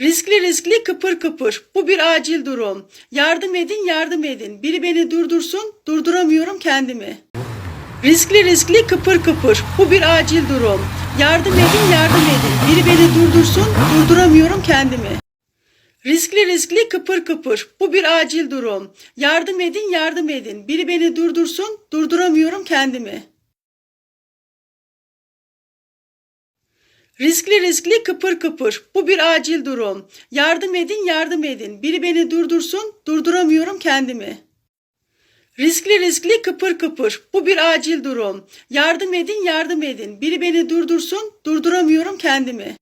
Riskli riskli kıpır kıpır. Bu bir acil durum. Yardım edin yardım edin. Biri beni durdursun. Durduramıyorum kendimi. Riskli riskli kıpır kıpır. Bu bir acil durum. Yardım edin yardım edin. Biri beni durdursun. Durduramıyorum kendimi. Riskli riskli kıpır kıpır. Bu bir acil durum. Yardım edin yardım edin. Biri beni durdursun. Durduramıyorum kendimi. Riskli riskli kıpır kıpır. Bu bir acil durum. Yardım edin yardım edin. Biri beni durdursun. Durduramıyorum kendimi. Riskli riskli kıpır kıpır. Bu bir acil durum. Yardım edin yardım edin. Biri beni durdursun. Durduramıyorum kendimi.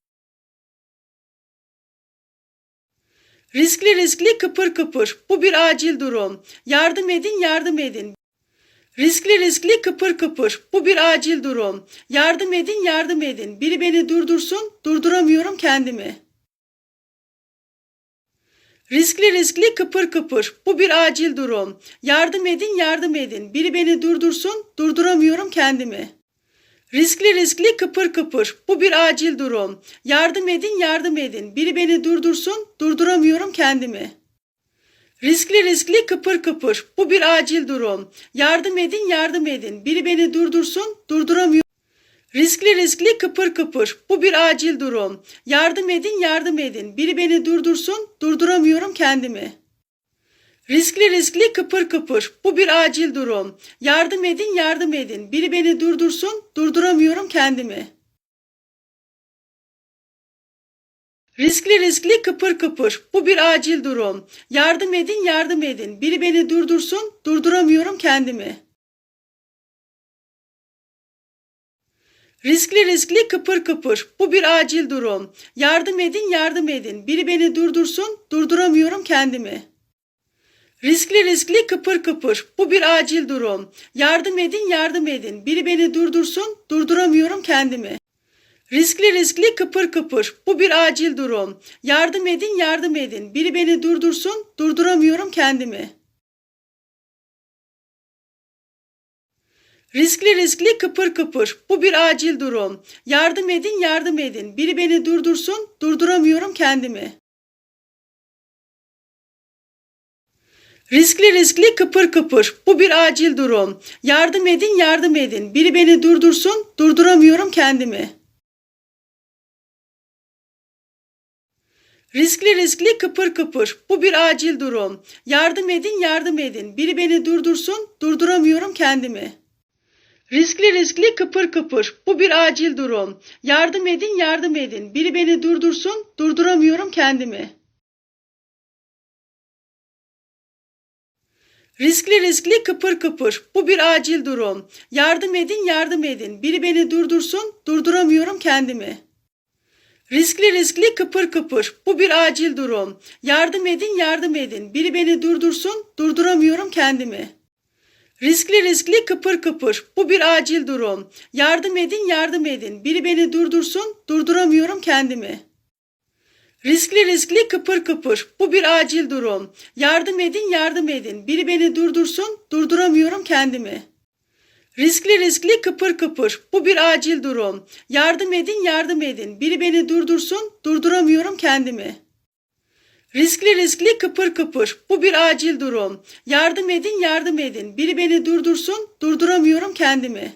Riskli riskli kıpır kıpır. Bu bir acil durum. Yardım edin yardım edin. Riskli riskli kıpır kıpır. Bu bir acil durum. Yardım edin yardım edin. Biri beni durdursun. Durduramıyorum kendimi. Riskli riskli kıpır kıpır. Bu bir acil durum. Yardım edin yardım edin. Biri beni durdursun. Durduramıyorum kendimi. Riskli riskli kıpır kıpır. Bu bir acil durum. Yardım edin yardım edin. Biri beni durdursun. Durduramıyorum kendimi. Riskli riskli kıpır kıpır. Bu bir acil durum. Yardım edin yardım edin. Biri beni durdursun. Durduramıyorum. Riskli riskli kıpır kıpır. Bu bir acil durum. Yardım edin yardım edin. Biri beni durdursun. Durduramıyorum kendimi. Riskli riskli kıpır kıpır. Bu bir acil durum. Yardım edin yardım edin. Biri beni durdursun. Durduramıyorum kendimi. Riskli riskli kıpır kıpır. Bu bir acil durum. Yardım edin yardım edin. Biri beni durdursun. Durduramıyorum kendimi. Riskli riskli kıpır kıpır. Bu bir acil durum. Yardım edin yardım edin. Biri beni durdursun. Durduramıyorum kendimi. Riskli riskli kıpır kıpır. Bu bir acil durum. Yardım edin yardım edin. Biri beni durdursun. Durduramıyorum kendimi. Riskli riskli kıpır kıpır. Bu bir acil durum. Yardım edin yardım edin. Biri beni durdursun. Durduramıyorum kendimi. Riskli riskli kıpır kıpır. Bu bir acil durum. Yardım edin yardım edin. Biri beni durdursun. Durduramıyorum kendimi. Riskli riskli kıpır kıpır. Bu bir acil durum. Yardım edin yardım edin. Biri beni durdursun. Durduramıyorum kendimi. Riskli riskli kıpır kıpır. Bu bir acil durum. Yardım edin yardım edin. Biri beni durdursun. Durduramıyorum kendimi. Riskli riskli kıpır kıpır. Bu bir acil durum. Yardım edin yardım edin. Biri beni durdursun. Durduramıyorum kendimi. Riskli riskli kıpır kıpır. Bu bir acil durum. Yardım edin yardım edin. Biri beni durdursun. Durduramıyorum kendimi. Riskli riskli kıpır kıpır. Bu bir acil durum. Yardım edin yardım edin. Biri beni durdursun. Durduramıyorum kendimi. Riskli riskli kıpır kıpır. Bu bir acil durum. Yardım edin yardım edin. Biri beni durdursun. Durduramıyorum kendimi. Riskli riskli kıpır kıpır. Bu bir acil durum. Yardım edin yardım edin. Biri beni durdursun. Durduramıyorum kendimi. Riskli riskli kıpır kıpır. Bu bir acil durum. Yardım edin yardım edin. Biri beni durdursun. Durduramıyorum kendimi. Riskli riskli kıpır kıpır. Bu bir acil durum. Yardım edin yardım edin. Biri beni durdursun. Durduramıyorum kendimi.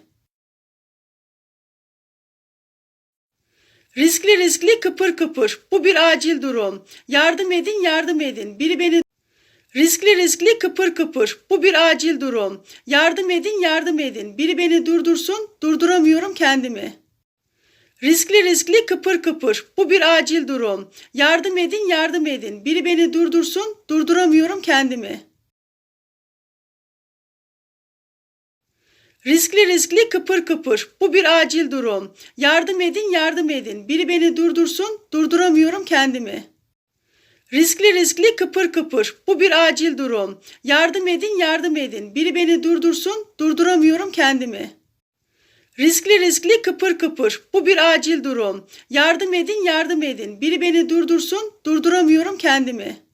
Riskli riskli kıpır kıpır. Bu bir acil durum. Yardım edin yardım edin. Biri beni Riskli riskli kıpır kıpır. Bu bir acil durum. Yardım edin yardım edin. Biri beni durdursun. Durduramıyorum kendimi. Riskli riskli kıpır kıpır. Bu bir acil durum. Yardım edin yardım edin. Biri beni durdursun. Durduramıyorum kendimi. Riskli riskli kıpır kıpır. Bu bir acil durum. Yardım edin yardım edin. Biri beni durdursun. Durduramıyorum kendimi. Riskli riskli kıpır kıpır. Bu bir acil durum. Yardım edin yardım edin. Biri beni durdursun. Durduramıyorum kendimi. Riskli riskli kıpır kıpır. Bu bir acil durum. Yardım edin yardım edin. Biri beni durdursun. Durduramıyorum kendimi.